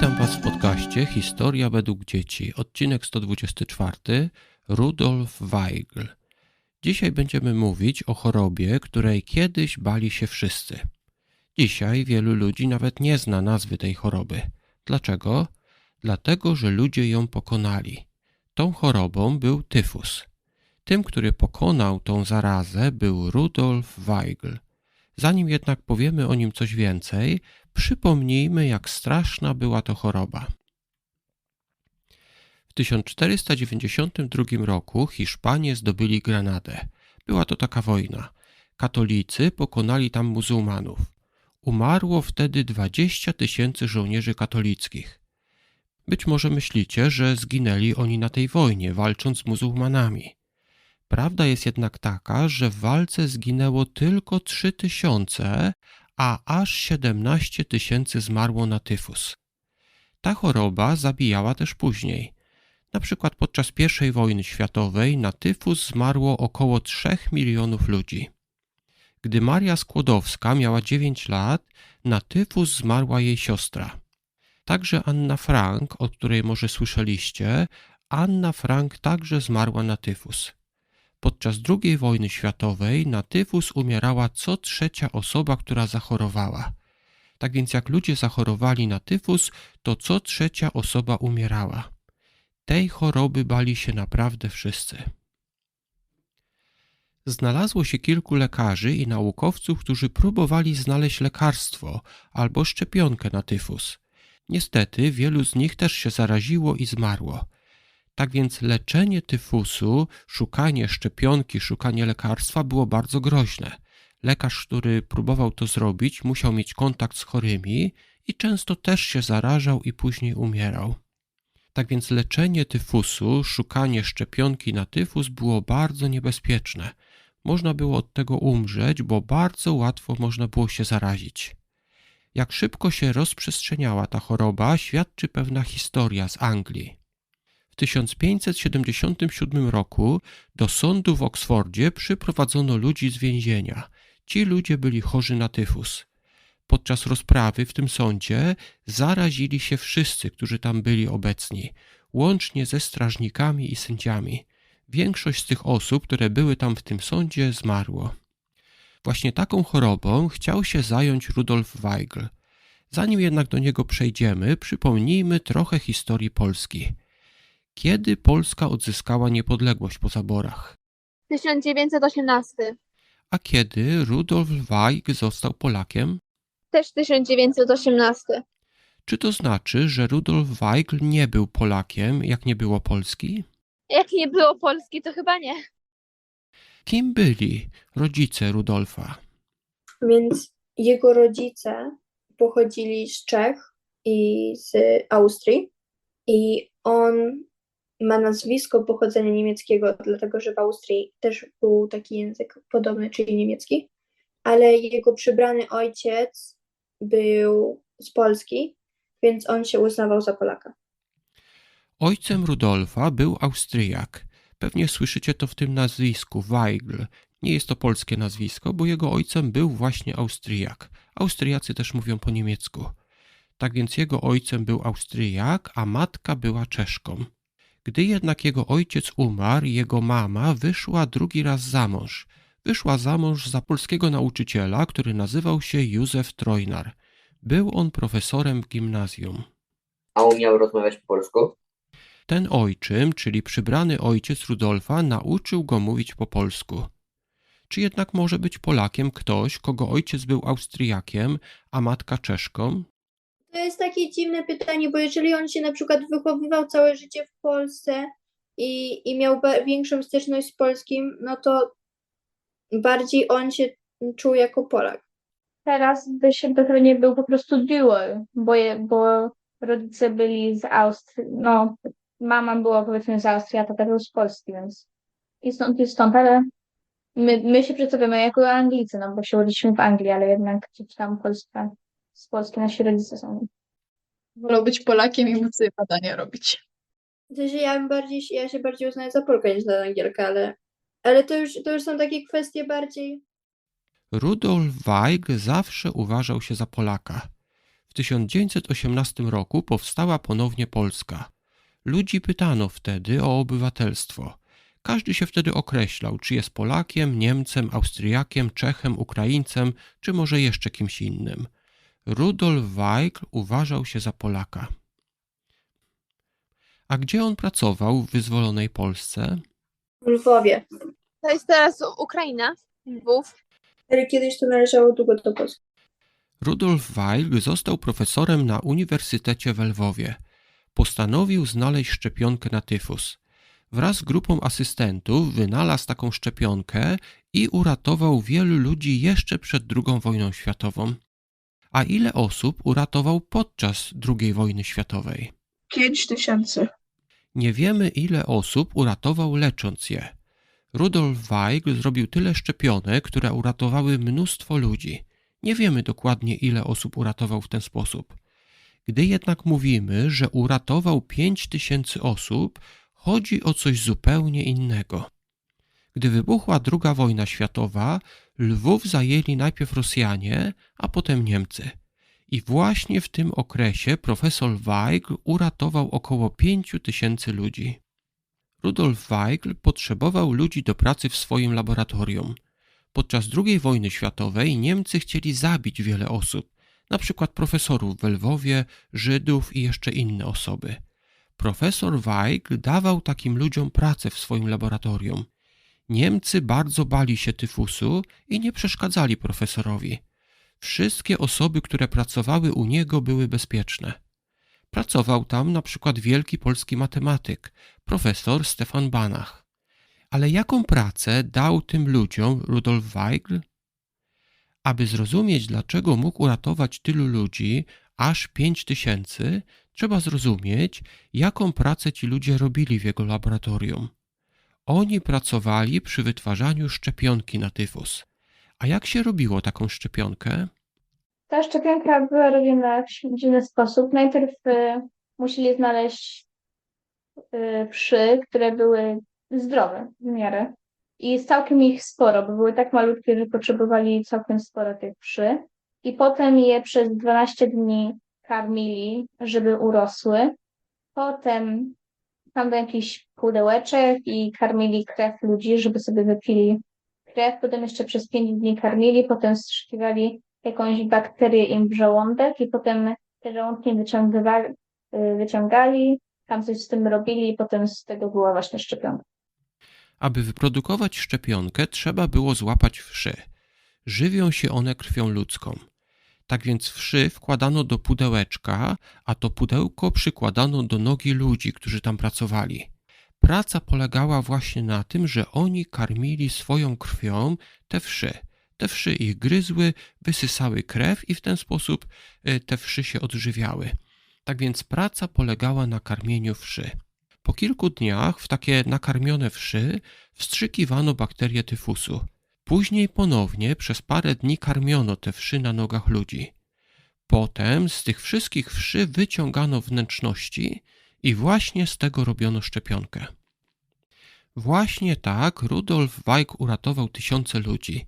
Witam Was w podcaście Historia według dzieci, odcinek 124, Rudolf Weigl. Dzisiaj będziemy mówić o chorobie, której kiedyś bali się wszyscy. Dzisiaj wielu ludzi nawet nie zna nazwy tej choroby. Dlaczego? Dlatego, że ludzie ją pokonali. Tą chorobą był tyfus. Tym, który pokonał tą zarazę, był Rudolf Weigl. Zanim jednak powiemy o nim coś więcej, przypomnijmy, jak straszna była to choroba. W 1492 roku Hiszpanie zdobyli Granadę. Była to taka wojna. Katolicy pokonali tam muzułmanów. Umarło wtedy 20 tysięcy żołnierzy katolickich. Być może myślicie, że zginęli oni na tej wojnie, walcząc z muzułmanami. Prawda jest jednak taka, że w walce zginęło tylko 3 tysiące, a aż 17 tysięcy zmarło na tyfus. Ta choroba zabijała też później. Na przykład podczas I wojny światowej na tyfus zmarło około 3 milionów ludzi. Gdy Maria Skłodowska miała 9 lat, na tyfus zmarła jej siostra. Także Anna Frank, o której może słyszeliście, Anna Frank także zmarła na tyfus. Podczas II wojny światowej na tyfus umierała co trzecia osoba, która zachorowała. Tak więc jak ludzie zachorowali na tyfus, to co trzecia osoba umierała. Tej choroby bali się naprawdę wszyscy. Znalazło się kilku lekarzy i naukowców, którzy próbowali znaleźć lekarstwo albo szczepionkę na tyfus. Niestety wielu z nich też się zaraziło i zmarło. Tak więc leczenie tyfusu, szukanie szczepionki, szukanie lekarstwa było bardzo groźne. Lekarz, który próbował to zrobić, musiał mieć kontakt z chorymi i często też się zarażał i później umierał. Tak więc leczenie tyfusu, szukanie szczepionki na tyfus było bardzo niebezpieczne. Można było od tego umrzeć, bo bardzo łatwo można było się zarazić. Jak szybko się rozprzestrzeniała ta choroba, świadczy pewna historia z Anglii. W 1577 roku do sądu w Oksfordzie przyprowadzono ludzi z więzienia. Ci ludzie byli chorzy na tyfus. Podczas rozprawy w tym sądzie zarazili się wszyscy, którzy tam byli obecni, łącznie ze strażnikami i sędziami. Większość z tych osób, które były tam w tym sądzie, zmarło. Właśnie taką chorobą chciał się zająć Rudolf Weigl. Zanim jednak do niego przejdziemy, przypomnijmy trochę historii Polski. Kiedy Polska odzyskała niepodległość po zaborach? 1918. A kiedy Rudolf Weigl został Polakiem? Też 1918. Czy to znaczy, że Rudolf Weigl nie był Polakiem, jak nie było Polski? Jak nie było Polski, to chyba nie. Kim byli rodzice Rudolfa? Więc jego rodzice pochodzili z Czech i z Austrii i on ma nazwisko pochodzenia niemieckiego, dlatego że w Austrii też był taki język podobny, czyli niemiecki, ale jego przybrany ojciec był z Polski, więc on się uznawał za Polaka. Ojcem Rudolfa był Austriak. Pewnie słyszycie to w tym nazwisku Weigl. Nie jest to polskie nazwisko, bo jego ojcem był właśnie Austriak. Austriacy też mówią po niemiecku. Tak więc jego ojcem był Austriak, a matka była Czeszką. Gdy jednak jego ojciec umarł, jego mama wyszła drugi raz za mąż. Wyszła za mąż za polskiego nauczyciela, który nazywał się Józef Trojnar. Był on profesorem w gimnazjum. A umiał rozmawiać po polsku? Ten ojczym, czyli przybrany ojciec Rudolfa, nauczył go mówić po polsku. Czy jednak może być Polakiem ktoś, kogo ojciec był Austriakiem, a matka Czeszką? To jest takie dziwne pytanie, bo jeżeli on się na przykład wychowywał całe życie w Polsce i, i miał większą styczność z polskim, no to bardziej on się czuł jako Polak. Teraz by się pewnie był po prostu duo, bo, je, bo rodzice byli z Austrii, no mama była powiedzmy z Austrii, a tata był z Polski, więc i stąd i stąd, ale my, my się przedstawiamy jako Anglicy, no bo się urodziliśmy w Anglii, ale jednak gdzieś tam Polska, z Polski nasi rodzice są. Wolał być Polakiem i móc sobie badania robić. Sensie ja bym bardziej, ja się bardziej uznaję za Polkę niż za Angielkę, ale, ale to już, to już są takie kwestie bardziej Rudolf Weigl zawsze uważał się za Polaka. W 1918 roku powstała ponownie Polska. Ludzi pytano wtedy o obywatelstwo. Każdy się wtedy określał, czy jest Polakiem, Niemcem, Austriakiem, Czechem, Ukraińcem, czy może jeszcze kimś innym. Rudolf Weigl uważał się za Polaka. A gdzie on pracował w wyzwolonej Polsce? W Lwowie. To jest teraz Ukraina, Lwów. Ale kiedyś to należało długo do Polski. Rudolf Weigl został profesorem na Uniwersytecie w Lwowie. Postanowił znaleźć szczepionkę na tyfus. Wraz z grupą asystentów wynalazł taką szczepionkę i uratował wielu ludzi jeszcze przed II wojną światową. A ile osób uratował podczas II wojny światowej? Pięć tysięcy. Nie wiemy, ile osób uratował lecząc je. Rudolf Weigl zrobił tyle szczepionek, które uratowały mnóstwo ludzi. Nie wiemy dokładnie, ile osób uratował w ten sposób. Gdy jednak mówimy, że uratował 5 tysięcy osób, chodzi o coś zupełnie innego. Gdy wybuchła II wojna światowa, Lwów zajęli najpierw Rosjanie, a potem Niemcy. I właśnie w tym okresie profesor Weigl uratował około 5 tysięcy ludzi. Rudolf Weigl potrzebował ludzi do pracy w swoim laboratorium. Podczas II wojny światowej Niemcy chcieli zabić wiele osób, przykład profesorów w Lwowie, Żydów i jeszcze inne osoby. Profesor Weigl dawał takim ludziom pracę w swoim laboratorium. Niemcy bardzo bali się tyfusu i nie przeszkadzali profesorowi. Wszystkie osoby, które pracowały u niego, były bezpieczne. Pracował tam na przykład wielki polski matematyk, profesor Stefan Banach. Ale jaką pracę dał tym ludziom Rudolf Weigl? Aby zrozumieć, dlaczego mógł uratować tylu ludzi, aż pięć tysięcy, trzeba zrozumieć, jaką pracę ci ludzie robili w jego laboratorium. Oni pracowali przy wytwarzaniu szczepionki na tyfus. A jak się robiło taką szczepionkę? Ta szczepionka była robiona w dziwny sposób. Najpierw y, musieli znaleźć y, wszy, które były zdrowe w miarę. I jest całkiem ich sporo, bo były tak malutkie, że potrzebowali całkiem sporo tych wszy. I potem je przez 12 dni karmili, żeby urosły. Potem tam do jakichś pudełeczek i karmili krew ludzi, żeby sobie wypili krew. Potem jeszcze przez 5 dni karmili, potem strzykiwali jakąś bakterię im w żołądek i potem te żołądki y, wyciągali, tam coś z tym robili i potem z tego była właśnie szczepionka. Aby wyprodukować szczepionkę, trzeba było złapać wszy. Żywią się one krwią ludzką. Tak więc wszy wkładano do pudełeczka, a to pudełko przykładano do nogi ludzi, którzy tam pracowali. Praca polegała właśnie na tym, że oni karmili swoją krwią te wszy. Te wszy ich gryzły, wysysały krew i w ten sposób y, te wszy się odżywiały. Tak więc praca polegała na karmieniu wszy. Po kilku dniach w takie nakarmione wszy wstrzykiwano bakterie tyfusu. Później ponownie przez parę dni karmiono te wszy na nogach ludzi. Potem z tych wszystkich wszy wyciągano wnętrzności i właśnie z tego robiono szczepionkę. Właśnie tak Rudolf Weig uratował tysiące ludzi.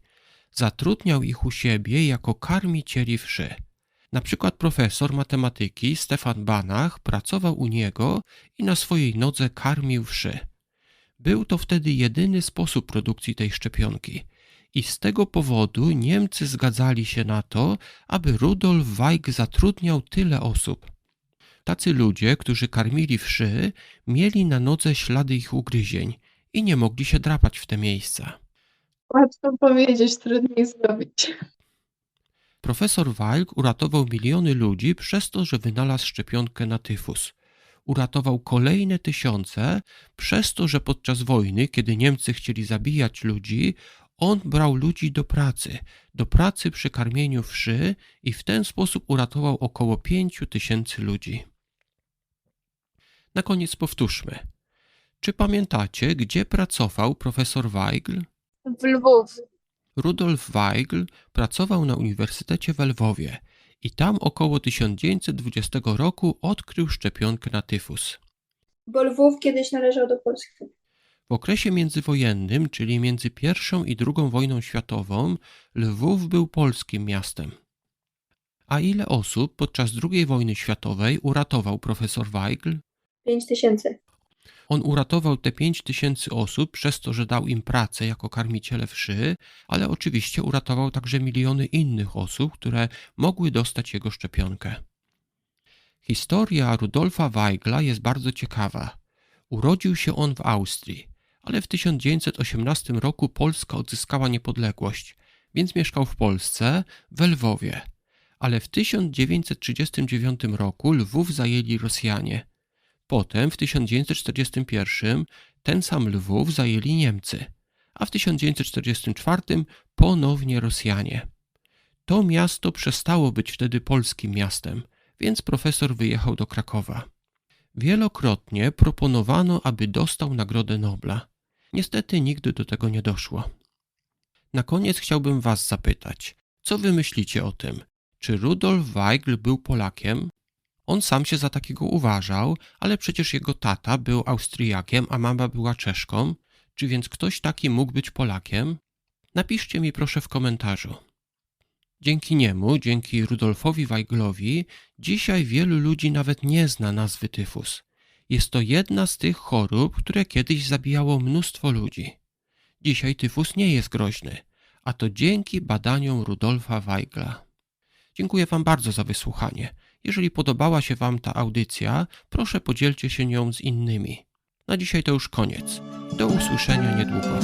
Zatrudniał ich u siebie jako karmicieli wszy. Na przykład profesor matematyki Stefan Banach pracował u niego i na swojej nodze karmił wszy. Był to wtedy jedyny sposób produkcji tej szczepionki. I z tego powodu Niemcy zgadzali się na to, aby Rudolf Weig zatrudniał tyle osób. Tacy ludzie, którzy karmili wszy, mieli na nodze ślady ich ugryzień i nie mogli się drapać w te miejsca. Łatwo powiedzieć, trudniej zrobić. Profesor Weig uratował miliony ludzi przez to, że wynalazł szczepionkę na tyfus. Uratował kolejne tysiące przez to, że podczas wojny, kiedy Niemcy chcieli zabijać ludzi, on brał ludzi do pracy, do pracy przy karmieniu wszy i w ten sposób uratował około pięciu tysięcy ludzi. Na koniec powtórzmy. Czy pamiętacie, gdzie pracował profesor Weigl? W Lwów. Rudolf Weigl pracował na Uniwersytecie w Lwowie i tam około 1920 roku odkrył szczepionkę na tyfus. Bo Lwów kiedyś należał do Polski. W okresie międzywojennym, czyli między I i II wojną światową, Lwów był polskim miastem. A ile osób podczas II wojny światowej uratował profesor Weigl? 5 tysięcy. On uratował te 5 tysięcy osób przez to, że dał im pracę jako karmiciele wszy, ale oczywiście uratował także miliony innych osób, które mogły dostać jego szczepionkę. Historia Rudolfa Weigla jest bardzo ciekawa. Urodził się on w Austrii, ale w 1918 roku Polska odzyskała niepodległość, więc mieszkał w Polsce, w Lwowie. Ale w 1939 roku Lwów zajęli Rosjanie. Potem w 1941 ten sam Lwów zajęli Niemcy, a w 1944 ponownie Rosjanie. To miasto przestało być wtedy polskim miastem, więc profesor wyjechał do Krakowa. Wielokrotnie proponowano, aby dostał Nagrodę Nobla. Niestety nigdy do tego nie doszło. Na koniec chciałbym Was zapytać, co wy myślicie o tym? Czy Rudolf Weigl był Polakiem? On sam się za takiego uważał, ale przecież jego tata był Austriakiem, a mama była Czeszką. Czy więc ktoś taki mógł być Polakiem? Napiszcie mi proszę w komentarzu. Dzięki niemu, dzięki Rudolfowi Weiglowi, dzisiaj wielu ludzi nawet nie zna nazwy tyfus. Jest to jedna z tych chorób, które kiedyś zabijało mnóstwo ludzi. Dzisiaj tyfus nie jest groźny, a to dzięki badaniom Rudolfa Weigla. Dziękuję Wam bardzo za wysłuchanie. Jeżeli podobała się Wam ta audycja, proszę podzielcie się nią z innymi. Na dzisiaj to już koniec. Do usłyszenia niedługo.